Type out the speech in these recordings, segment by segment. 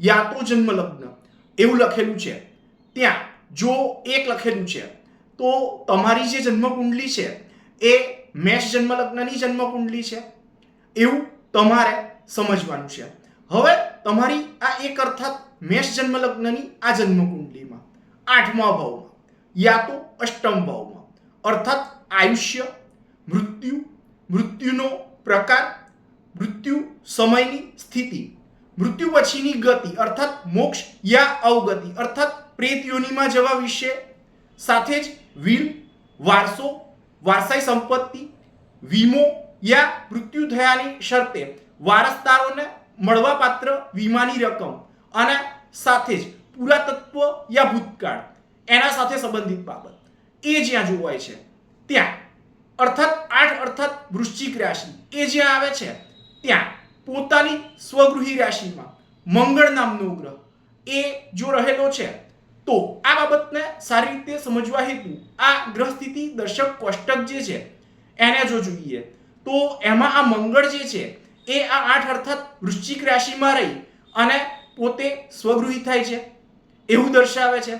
યા તો જન્મ લગ્ન. એવું લખેલું છે. ત્યાં, જો એક લખેલું છે, તો તમારી જે જન્મ કુંડલી છે, એ મેષ જન્મ લગ્નની જન્મ કુંડલી છે. એવું તમારે સમજવાનું છે. હવે તમારી આ એક અર્થાત મેષ જન્મ લગ્નની આ જન્મ કુંડલીમાં આઠમા ભાવમાં, યા તો અષ્ટમ ભાવમાં, અર્થાત આયુષ્ય, મૃત્યુ, મૃત્યુનો પ્રકાર, મૃત્યુ સમયની સ્થિતિ મૃત્યુ પછીની ગતિ, અર્થાત મોક્ષ યા અવગતિ, અર્થાત પ્રેત યોનિમાં જવા વિશે. સાથે જ વીર વારસો, વારસાઈ સંપત્તિ, વીમો યા મૃત્યુ થયાની શરતે વારસદારોને મળવાપાત્ર વીમાની રકમ અને સાથે જ પુરાતત્વ યા ભૂતકાળ, એના સાથે સંબંધિત બાબત. એ જ્યાં જોવાય છે, ત્યાં. અર્થાત આઠ, અર્થાત વૃશ્ચિક રાશિ. એ જ્યાં આવે છે, ત્યાં. પોતાની સ્વગૃહી રાશિમાં, મંગળ નામનો ગ્રહ, એ જો રહેલો છે, તો આ બાબતને સારી રીતે સમજવા હેતુ આ ગ્રહ સ્થિતિ દર્શક કોષ્ટક જે છે, એને જો જોઈએ, તો એમાં આ મંગળ જે છે, એ આ આઠ અર્થાત વૃશ્ચિક રાશિમાં રહી અને પોતે સ્વગૃહી થાય છે, એવું દર્શાવે છે,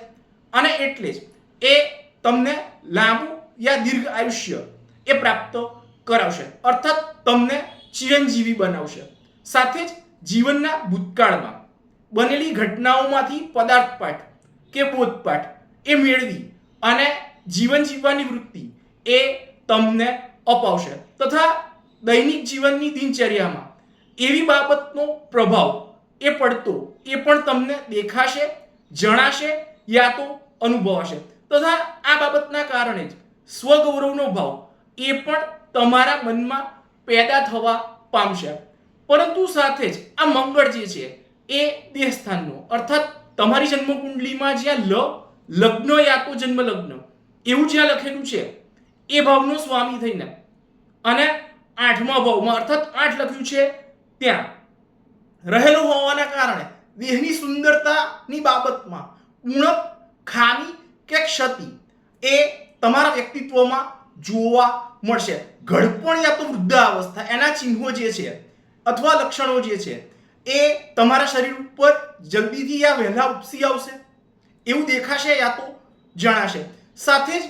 અને એટલે જ એ તમને લાંબુ યા દીર્ઘ આયુષ્ય એ પ્રાપ્ત કરાવશે, અર્થાત તમને ચિરંજીવી બનાવશે. સાથે જ જીવનના ભૂતકાળમાં બનેલી ઘટનાઓમાંથી પદાર્થપાઠ કે બોધપાઠ એ મેળવી અને જીવન જીવવાની વૃત્તિ એ તમને અપાવશે. તથા દૈનિક જીવનની દિનચર્યામાં એવી બાબતનો પ્રભાવ એ પડતો એ પણ તમને દેખાશે, જણાશે યા તો અનુભવાશે. તથા આ બાબતના કારણે જ સ્વગૌરવનો ભાવ એ પણ તમારા મનમાં પેદા થવા પામશે. પરંતુ સાથે જ આ મંગળ જે છે, એ દેહ સ્થાનનો અર્થાત તમારી જન્મકુંડલીમાં જ્યાં લ, લગ્ન યા તો જન્મ લગ્ન એવું જ્યાં લખેલું છે, એ ભાવનો સ્વામી થઈને. અને આઠમા ભાવમાં, અર્થાત આઠ લખ્યું છે, ત્યાં. રહેલો હોવાના કારણે દેહની સુંદરતાની બાબતમાં ઉણપ, ખામી કે ક્ષતિ એ તમારા વ્યક્તિત્વમાં જોવા મળશે. ઘડપણ યા તો વૃદ્ધાવસ્થા, એના ચિહ્નો જે છે અથવા લક્ષણો જે છે, એ તમારા શરીર ઉપર જલ્દીથી યા વહેલા ઉપસી આવશે. એવું દેખાશે યા તો જણાશે. સાથે જ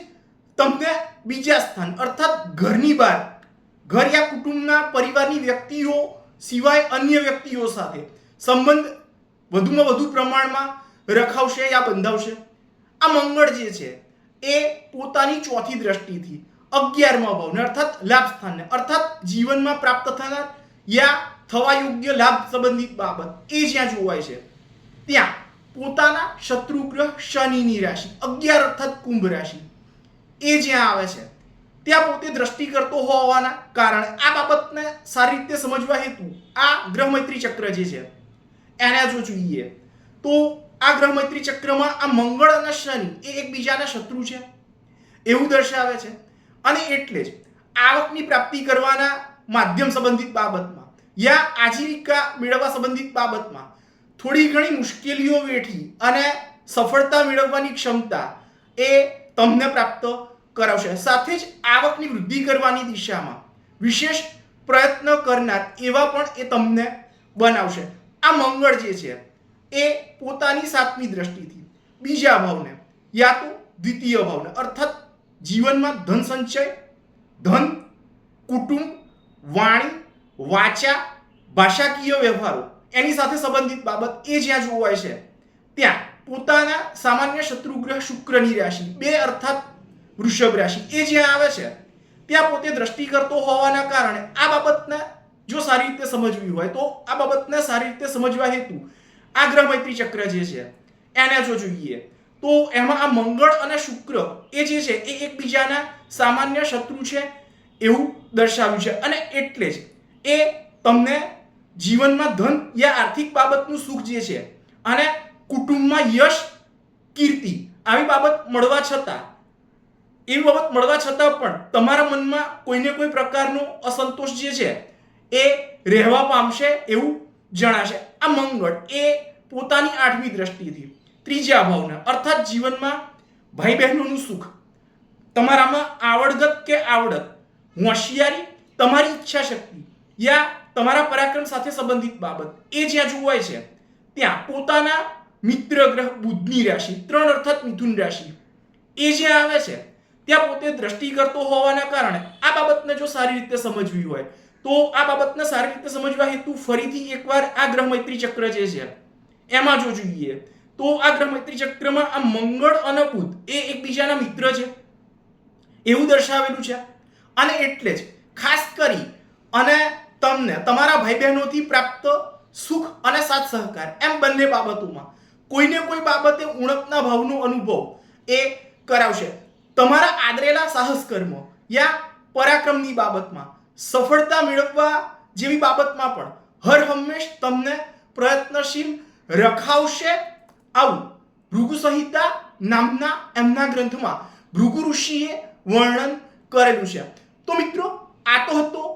તમને બીજા સ્થાન, અર્થાત ઘરની બહાર, ઘર યા કુટુંબના પરિવારની વ્યક્તિઓ સિવાય અન્ય વ્યક્તિઓ સાથે સંબંધ વધુમાં વધુ પ્રમાણમાં રખાવશે યા બંધાવશે. આ મંગળ જે છે, એ પોતાની ચોથી દ્રષ્ટિથી અગિયારમા ભાવને, અર્થાત લાભ સ્થાનને, અર્થાત જીવનમાં પ્રાપ્ત થનાર યા થવા યોગ્ય લાભ સંબંધિત બાબત એ જ્યાં જોવાય છે. ત્યાં પોતાના શત્રુગ્રહ શનિની રાશિ, અગિયાર અર્થાત કુંભ રાશિ એ જ્યાં આવે છે. ત્યાં પોતે દ્રષ્ટિ કરતો હોવાના કારણે આ બાબતને સારી રીતે સમજવા હેતુ આ ગ્રહ મૈત્રી ચક્ર જે છે, એને જો જોઈએ તો આ ગ્રહ મૈત્રી ચક્રમાં આ મંગળ અને શનિ એ એકબીજાના શત્રુ છે. એવું દર્શાવે છે. અને એટલે જ આવકની પ્રાપ્તિ કરવાના માધ્યમ સંબંધિત બાબતમાં યા આજીવિકા મેળવવા સંબંધિત બાબતમાં થોડી ઘણી મુશ્કેલીઓ વેઠી અને સફળતા મેળવવાની ક્ષમતા એ તમને પ્રાપ્ત કરાવશે. સાથે જ આવકની વૃદ્ધિ કરવાની દિશામાં વિશેષ પ્રયત્ન કરનાર એવા પણ એ તમને બનાવશે. આ મંગળ જે છે એ પોતાની સાતમી દ્રષ્ટિથી બીજા ભાવને યા તો દ્વિતીય ભાવને અર્થાત જીવનમાં ધન સંચય, ધન, કુટુંબ, વાણી વાચા, ભાષાકીય વ્યવહારો, એની સાથે સંબંધિત બાબત એ જ્યાં જોવાય છે. ત્યાં પોતાના સામાન્ય શત્રુગ્રહ શુક્રની રાશિ, બે અર્થાત વૃષભ રાશિ, એ જ્યાં આવે છે. ત્યાં પોતે દ્રષ્ટિ કરતો હોવાના કારણે આ બાબતને જો સારી રીતે સમજવી હોય, તો આ બાબતને સારી રીતે સમજવા હેતુ આ ગ્રહ મૈત્રી ચક્ર જે છે, એને જો જોઈએ, તો એમાં આ મંગળ અને શુક્ર એ જે છે, એ એકબીજાના સામાન્ય શત્રુ છે એવું દર્શાવ્યું છે. અને એટલે જ એ તમને જીવનમાં ધન યા આર્થિક બાબતનું સુખ જે છે અને કુટુંબમાં યશ, કીર્તિ આવી બાબત મળવા છતાં, એવી બાબત મળવા છતાં પણ તમારા મનમાં કોઈને કોઈ પ્રકારનો અસંતોષ જે છે એ રહેવા પામશે એવું જણાશે. આ મંગળ એ પોતાની આઠમી દ્રષ્ટિથી ત્રીજા ભાવના અર્થાત જીવનમાં ભાઈ બહેનોનું સુખ. તમારામાં આવડગત કે આવડત? હોશિયારી? તમારી ઈચ્છા શક્તિ યા તમારા પરાક્રમ સાથે સંબંધિત બાબત. એ જ્યાં જોવાય છે, ત્યાં પોતાના મિત્ર ગ્રહ બુધની રાશિ, ત્રણ અર્થાત મિથુન રાશિ. એ જ્યાં આવે છે, ત્યાં પોતે દ્રષ્ટિ કરતો હોવાના કારણે આ બાબતને જો સારી રીતે સમજવી હોય, તો આ બાબતને સારી રીતે સમજવા હેતુ ફરીથી એકવાર આ ગ્રહ મૈત્રી ચક્ર જે છે, એમાં જો જોઈએ, તો આ ગ્રહ મૈત્રી ચક્રમાં આ મંગળ અને બુધ એ એકબીજાના મિત્ર છે. એવું દર્શાવેલું છે. અને એટલે જ ખાસ કરી અને તમને, તમારા ભાઈ બહેનોથી પ્રાપ્ત સુખ અને સાથ સહકાર, એમ બંને બાબતોમાં. કોઈને કોઈ બાબતે ઉણપના ભાવનો અનુભવ એ કરાવશે. તમારા આદરેલા સાહસ કર્મ યા પરાક્રમની બાબતમાં સફળતા મેળવવા જેવી બાબતમાં પણ હર હંમેશ તમને પ્રયત્નશીલ રખાવશે આવું. ભૃગુ સંહિતા નામના એમના ગ્રંથમાં ભૃગુ ઋષિએ વર્ણન કરેલું છે. તો મિત્રો, આ તો હતો